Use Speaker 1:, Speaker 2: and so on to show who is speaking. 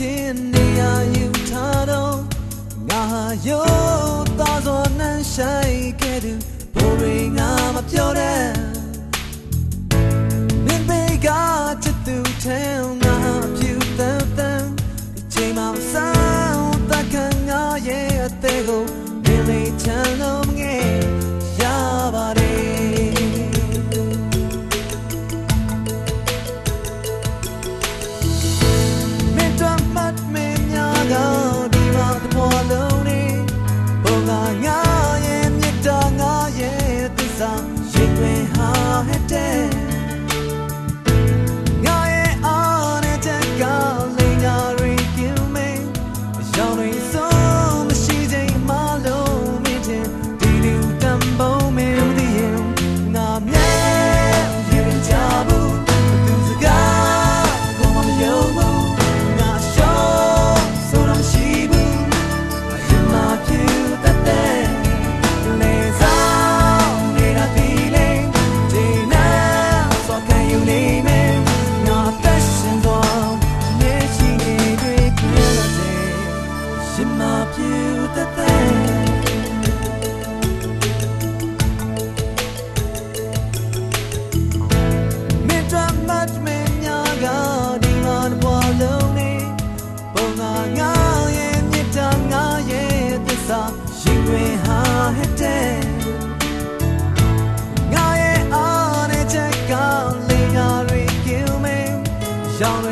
Speaker 1: ခင်နေရာယူထားတော့ငါရောသားစွာနှမ်းဆိုင်ခဲ့သူဘိုးရင်းငါမပြောတဲ့ don't you? Down